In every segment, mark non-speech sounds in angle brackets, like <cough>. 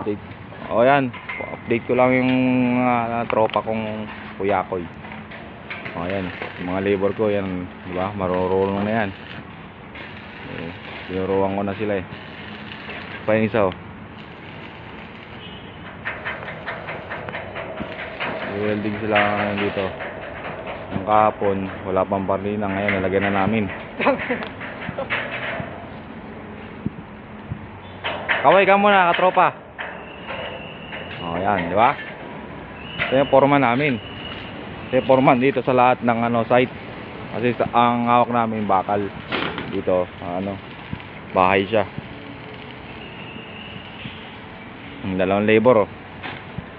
update. O yan, update ko lang yung mga tropa kong kuyakoy. O yan, yung mga labor ko yan, di ba? Marurunong na yan. Eh, tinuruan ko na sila eh. Pa yung isa oh. Welding sila dito. Yung kahapon, wala pang parlina. Ngayon, nalagyan na namin. <laughs> Kaway ka muna, katropa. O, yan, di ba? Ito yung foreman namin. Ito yung foreman dito sa lahat ng ano, site. Kasi ang hawak namin bakal dito, ano, bahay siya. Ang dalawang labor, oh.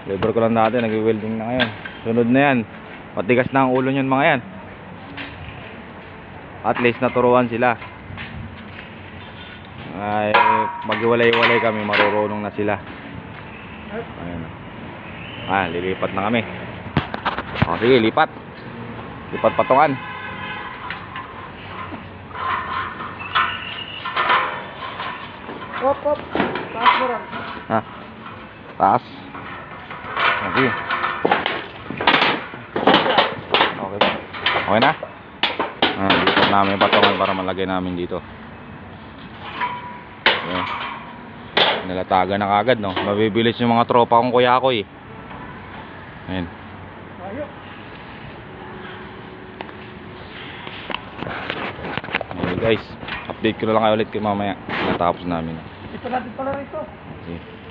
Labor ko lang dati, nag-welding na ngayon. Sunod na yan. Matigas na ang ulo niyan mga yan. At least naturuan sila. Ay, maghiwalay-walay kami, marurunong na sila. Ayun. Ah, lilipat na kami. O, sige, lipat. Lipat patungan. Hop, hop. Taas mo rin. Ha? Taas. Okay. Okay. Okay na? Ah, lipat namin patungan para malagay namin dito. Okay. Nalataga na kagad, no? Mabibilis yung mga tropa kong kuya ko, eh. Ayun. Okay, guys. Update ko na lang kayo ulit kay mamaya. Natapos namin. Ito natin pala rito. Okay.